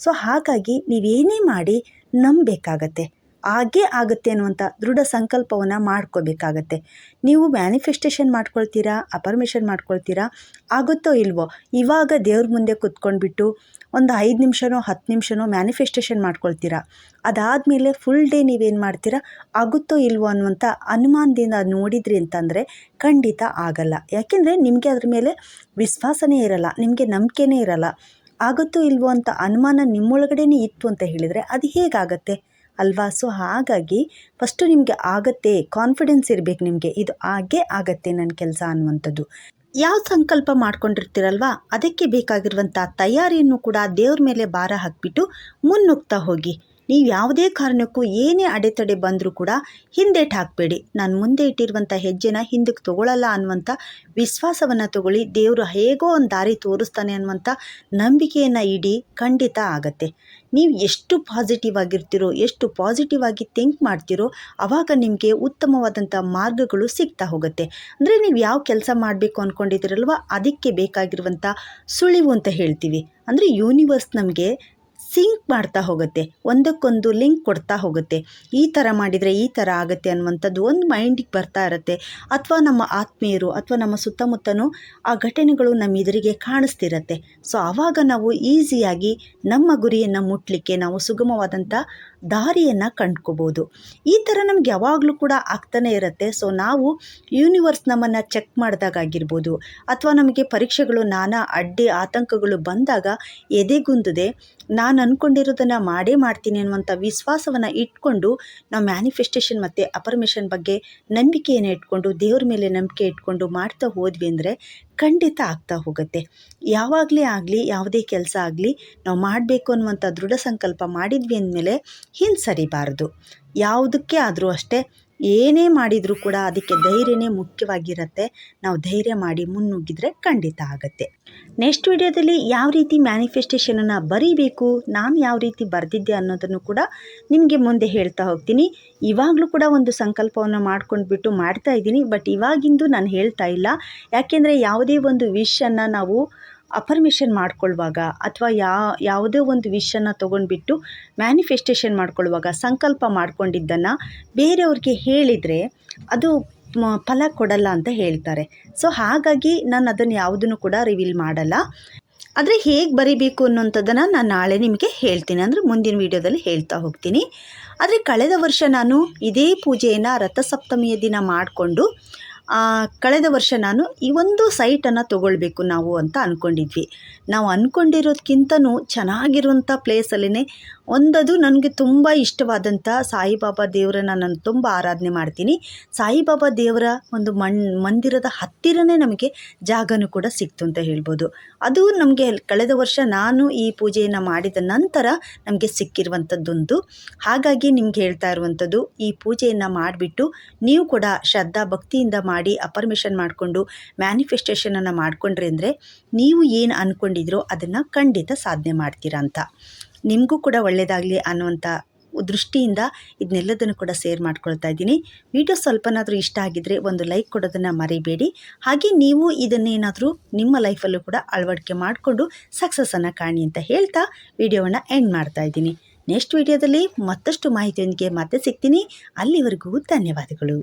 ಸೊ ಹಾಗಾಗಿ ನೀವೇನೇ ಮಾಡಿ ನಂಬಬೇಕಾಗತ್ತೆ. ಆಗೇ ಆಗುತ್ತೆ ಅನ್ನುವಂಥ ದೃಢ ಸಂಕಲ್ಪವನ್ನು ಮಾಡ್ಕೋಬೇಕಾಗತ್ತೆ. ನೀವು ಮ್ಯಾನಿಫೆಸ್ಟೇಷನ್ ಮಾಡ್ಕೊಳ್ತೀರಾ ಅಪರ್ಮಿಷನ್ ಮಾಡ್ಕೊಳ್ತೀರಾ, ಆಗುತ್ತೋ ಇಲ್ವೋ, ಇವಾಗ ದೇವ್ರ ಮುಂದೆ ಕುತ್ಕೊಂಡ್ಬಿಟ್ಟು ಒಂದು ಐದು ನಿಮಿಷನೋ, ಹತ್ತು ನಿಮಿಷನೋ ಮ್ಯಾನಿಫೆಸ್ಟೇಷನ್ ಮಾಡ್ಕೊಳ್ತೀರಾ. ಅದಾದಮೇಲೆ ಫುಲ್ ಡೇ ನೀವೇನು ಮಾಡ್ತೀರಾ, ಆಗುತ್ತೋ ಇಲ್ವೋ ಅನ್ನುವಂಥ ಅನುಮಾನದಿಂದ ನೋಡಿದ್ರಿ ಅಂತಂದರೆ ಖಂಡಿತ ಆಗಲ್ಲ. ಯಾಕೆಂದರೆ ನಿಮಗೆ ಅದ್ರ ಮೇಲೆ ವಿಶ್ವಾಸನೇ ಇರಲ್ಲ, ನಿಮಗೆ ನಂಬಿಕೆನೇ ಇರಲ್ಲ. ಆಗುತ್ತೋ ಇಲ್ವೋ ಅಂತ ಅನುಮಾನ ನಿಮ್ಮೊಳಗಡೆನೇ ಇತ್ತು ಅಂತ ಹೇಳಿದರೆ ಅದು ಹೇಗಾಗತ್ತೆ? ಅಲ್ವಾ? ಸೊ ಹಾಗಾಗಿ ಫಸ್ಟು ನಿಮಗೆ ಆಗತ್ತೆ ಕಾನ್ಫಿಡೆನ್ಸ್ ಇರಬೇಕು ನಿಮಗೆ. ಇದು ಆಗೇ ಆಗತ್ತೆ ನನ್ನ ಕೆಲಸ ಅನ್ನುವಂಥದ್ದು. ಯಾವ ಸಂಕಲ್ಪ ಮಾಡ್ಕೊಂಡಿರ್ತೀರಲ್ವ? ಅದಕ್ಕೆ ಬೇಕಾಗಿರುವಂಥ ತಯಾರಿಯನ್ನು ಕೂಡ ದೇವ್ರ ಮೇಲೆ ಭಾರ ಹಾಕಿಬಿಟ್ಟು ಮುನ್ನುಗ್ತಾ ಹೋಗಿ. ನೀವು ಯಾವುದೇ ಕಾರಣಕ್ಕೂ ಏನೇ ಅಡೆತಡೆ ಬಂದರೂ ಕೂಡ ಹಿಂದೇಟು ಹಾಕಬೇಡಿ ನಾನು ಮುಂದೆ ಇಟ್ಟಿರುವಂಥ ಹೆಜ್ಜೆನ ಹಿಂದಕ್ಕೆ ತಗೊಳ್ಳಲ್ಲ ಅನ್ನುವಂಥ ವಿಶ್ವಾಸವನ್ನು ತಗೊಳ್ಳಿ. ದೇವರು ಹೇಗೋ ಒಂದು ದಾರಿ ತೋರಿಸ್ತಾನೆ ಅನ್ನುವಂಥ ನಂಬಿಕೆಯನ್ನು ಇಡಿ ಖಂಡಿತ ಆಗತ್ತೆ. ನೀವು ಎಷ್ಟು ಪಾಸಿಟಿವ್ ಆಗಿರ್ತೀರೋ, ಎಷ್ಟು ಪಾಸಿಟಿವ್ ಆಗಿ ಥಿಂಕ್ ಮಾಡ್ತೀರೋ ಆವಾಗ ನಿಮಗೆ ಉತ್ತಮವಾದಂಥ ಮಾರ್ಗಗಳು ಸಿಗ್ತಾ ಹೋಗುತ್ತೆ. ಅಂದರೆ ನೀವು ಯಾವ ಕೆಲಸ ಮಾಡಬೇಕು ಅಂದ್ಕೊಂಡಿದ್ದೀರಲ್ವ ಅದಕ್ಕೆ ಬೇಕಾಗಿರುವಂಥ ಸುಳಿವು ಅಂತ ಹೇಳ್ತೀವಿ. ಅಂದರೆ ಯೂನಿವರ್ಸ್ ನಮಗೆ ಸಿಂಕ್ ಮಾಡ್ತಾ ಹೋಗುತ್ತೆ, ಒಂದಕ್ಕೊಂದು ಲಿಂಕ್ ಕೊಡ್ತಾ ಹೋಗುತ್ತೆ. ಈ ಥರ ಮಾಡಿದರೆ ಈ ಥರ ಆಗುತ್ತೆ ಅನ್ನುವಂಥದ್ದು ಒಂದು ಮೈಂಡಿಗೆ ಬರ್ತಾ ಇರುತ್ತೆ. ಅಥವಾ ನಮ್ಮ ಆತ್ಮೀಯರು ಅಥವಾ ನಮ್ಮ ಸುತ್ತಮುತ್ತನೂ ಆ ಘಟನೆಗಳು ನಮ್ಮ ಎದುರಿಗೆ ಕಾಣಿಸ್ತಿರತ್ತೆ. ಸೊ ಆವಾಗ ನಾವು ಈಸಿಯಾಗಿ ನಮ್ಮ ಗುರಿಯನ್ನು ಮುಟ್ಟಲಿಕ್ಕೆ ನಾವು ಸುಗಮವಾದಂಥ ದಾರಿಯನ್ನು ಕಂಡ್ಕೋಬೋದು. ಈ ಥರ ನಮ್ಗೆ ಯಾವಾಗಲೂ ಕೂಡ ಆಗ್ತಾನೆ ಇರುತ್ತೆ. ಸೊ ನಾವು ಯೂನಿವರ್ಸ್ ನಮ್ಮನ್ನು ಚೆಕ್ ಮಾಡಿದಾಗಿರ್ಬೋದು ಅಥವಾ ನಮಗೆ ಪರೀಕ್ಷೆಗಳು ನಾನಾ ಅಡ್ಡಿ ಆತಂಕಗಳು ಬಂದಾಗ ಎದೆಗುಂದದೆ, ನಾನು ಅಂದ್ಕೊಂಡಿರೋದನ್ನು ಮಾಡೇ ಮಾಡ್ತೀನಿ ಅನ್ನುವಂಥ ವಿಶ್ವಾಸವನ್ನು ಇಟ್ಕೊಂಡು ನಾವು ಮ್ಯಾನಿಫೆಸ್ಟೇಷನ್ ಮತ್ತು ಅಪರ್ಮಿಷನ್ ಬಗ್ಗೆ ನಂಬಿಕೆಯನ್ನು ಇಟ್ಕೊಂಡು, ದೇವ್ರ ಮೇಲೆ ನಂಬಿಕೆ ಇಟ್ಕೊಂಡು ಮಾಡ್ತಾ ಹೋದ್ವಿ ಅಂದರೆ ಖಂಡಿತ ಆಗ್ತಾ ಹೋಗುತ್ತೆ. ಯಾವಾಗಲೇ ಆಗಲಿ, ಯಾವುದೇ ಕೆಲಸ ಆಗಲಿ, ನಾವು ಮಾಡಬೇಕು ಅನ್ನುವಂಥ ದೃಢ ಸಂಕಲ್ಪ ಮಾಡಿದ್ವಿ ಅಂದಮೇಲೆ, ಹಿಂದೆ ಸರಿಬಾರ್ದು. ಯಾವುದಕ್ಕೆ ಆದರೂ ಅಷ್ಟೇ ಏನೇ ಮಾಡಿದರೂ ಕೂಡ ಅದಕ್ಕೆ ಧೈರ್ಯನೇ ಮುಖ್ಯವಾಗಿರುತ್ತೆ. ನಾವು ಧೈರ್ಯ ಮಾಡಿ ಮುನ್ನುಗ್ಗಿದ್ರೆ ಖಂಡಿತ ಆಗುತ್ತೆ. ನೆಕ್ಸ್ಟ್ ವಿಡಿಯೋದಲ್ಲಿ ಯಾವ ರೀತಿ ಮ್ಯಾನಿಫೆಸ್ಟೇಷನನ್ನು ಬರೀಬೇಕು, ನಾನು ಯಾವ ರೀತಿ ಬರೆದಿದ್ದೆ ಅನ್ನೋದನ್ನು ಕೂಡ ನಿಮಗೆ ಮುಂದೆ ಹೇಳ್ತಾ ಹೋಗ್ತೀನಿ. ಇವಾಗಲೂ ಕೂಡ ಒಂದು ಸಂಕಲ್ಪವನ್ನು ಮಾಡ್ಕೊಂಡ್ಬಿಟ್ಟು ಮಾಡ್ತಾ ಇದ್ದೀನಿ, ಬಟ್ ಇವಾಗಿಂದು ನಾನು ಹೇಳ್ತಾ ಇಲ್ಲ. ಯಾಕೆಂದರೆ ಯಾವುದೇ ಒಂದು ವಿಷನ್ನು ನಾವು ಅಪರ್ಮಿಷನ್ ಮಾಡ್ಕೊಳ್ಳುವಾಗ ಅಥವಾ ಯಾ, ಯಾವುದೇ ಒಂದು ವಿಷನ್ನ ತೊಗೊಂಡ್ಬಿಟ್ಟು ಮ್ಯಾನಿಫೆಸ್ಟೇಷನ್ ಮಾಡ್ಕೊಳ್ಳುವಾಗ ಸಂಕಲ್ಪ ಮಾಡ್ಕೊಂಡಿದ್ದನ್ನು ಬೇರೆಯವ್ರಿಗೆ ಹೇಳಿದರೆ ಅದು ಫಲ ಕೊಡಲ್ಲ ಅಂತ ಹೇಳ್ತಾರೆ. ಸೊ, ಹಾಗಾಗಿ ನಾನು ಅದನ್ನು ಯಾವುದನ್ನು ಕೂಡ ರಿವೀಲ್ ಮಾಡಲ್ಲ. ಆದರೆ ಹೇಗೆ ಬರಿಬೇಕು ಅನ್ನೋಂಥದ್ದನ್ನು ನಾನು ನಾಳೆ ನಿಮಗೆ ಹೇಳ್ತೀನಿ. ಅಂದರೆ ಮುಂದಿನ ವೀಡಿಯೋದಲ್ಲಿ ಹೇಳ್ತಾ ಹೋಗ್ತೀನಿ. ಆದರೆ ಕಳೆದ ವರ್ಷ ನಾನು ಇದೇ ಪೂಜೆಯನ್ನು ರಥಸಪ್ತಮಿಯ ದಿನ ಮಾಡಿಕೊಂಡು ಕಳೆದ ವರ್ಷ ನಾನು ಈ ಒಂದು ಸೈಟನ್ನು ತೊಗೊಳ್ಬೇಕು ನಾವು ಅಂತ ಅಂದ್ಕೊಂಡಿದ್ವಿ ನಾವು ಅಂದ್ಕೊಂಡಿರೋದ್ಕಿಂತನೂ ಚೆನ್ನಾಗಿರುವಂಥ ಪ್ಲೇಸಲ್ಲೇ ಒಂದದು ನನಗೆ ತುಂಬ ಇಷ್ಟವಾದಂಥ ಸಾಯಿಬಾಬಾ ದೇವರನ್ನ ನಾನು ತುಂಬ ಆರಾಧನೆ ಮಾಡ್ತೀನಿ. ಸಾಯಿಬಾಬಾ ದೇವರ ಒಂದು ಮಣ್, ಮಂದಿರದ ಹತ್ತಿರನೇ ನಮಗೆ ಜಾಗನೂ ಕೂಡ ಸಿಕ್ತು ಅಂತ ಹೇಳ್ಬೋದು. ಅದು ನಮಗೆ ಕಳೆದ ವರ್ಷ ನಾನು ಈ ಪೂಜೆಯನ್ನು ಮಾಡಿದ ನಂತರ ನಮಗೆ ಸಿಕ್ಕಿರುವಂಥದ್ದೊಂದು ಹಾಗಾಗಿ ನಿಮ್ಗೆ ಹೇಳ್ತಾ ಇರುವಂಥದ್ದು ಈ ಪೂಜೆಯನ್ನು ಮಾಡಿಬಿಟ್ಟು ನೀವು ಕೂಡ ಶ್ರದ್ಧಾ ಭಕ್ತಿಯಿಂದ ಮಾಡಿ ಅಪರ್ಮಿಷನ್ ಮಾಡಿಕೊಂಡು ಮ್ಯಾನಿಫೆಸ್ಟೇಷನನ್ನು ಮಾಡಿಕೊಂಡ್ರೆ ಅಂದರೆ ನೀವು ಏನು ಅಂದ್ಕೊಂಡಿದ್ರೋ ಅದನ್ನು ಖಂಡಿತ ಸಾಧನೆ ಮಾಡ್ತೀರಾ ಅಂತ. ನಿಮಗೂ ಕೂಡ ಒಳ್ಳೆಯದಾಗಲಿ ಅನ್ನುವಂಥ ದೃಷ್ಟಿಯಿಂದ ಇದನ್ನೆಲ್ಲದನ್ನು ಕೂಡ ಸೇರ್ ಮಾಡ್ಕೊಳ್ತಾ ಇದ್ದೀನಿ. ವಿಡಿಯೋ ಸ್ವಲ್ಪನಾದರೂ ಇಷ್ಟ ಆಗಿದ್ದರೆ ಒಂದು ಲೈಕ್ ಕೊಡೋದನ್ನು ಮರಿಬೇಡಿ. ಹಾಗೆ ನೀವು ಇದನ್ನೇನಾದರೂ ನಿಮ್ಮ ಲೈಫಲ್ಲೂ ಕೂಡ ಅಳವಡಿಕೆ ಮಾಡಿಕೊಂಡು ಸಕ್ಸಸ್ಸನ್ನು ಕಾಣಿ ಅಂತ ಹೇಳ್ತಾ ವಿಡಿಯೋವನ್ನು ಎಂಡ್ ಮಾಡ್ತಾ ಇದ್ದೀನಿ. ನೆಕ್ಸ್ಟ್ ವಿಡಿಯೋದಲ್ಲಿ ಮತ್ತಷ್ಟು ಮಾಹಿತಿಯೊಂದಿಗೆ ಮತ್ತೆ ಸಿಗ್ತೀನಿ. ಅಲ್ಲಿವರೆಗೂ ಧನ್ಯವಾದಗಳು.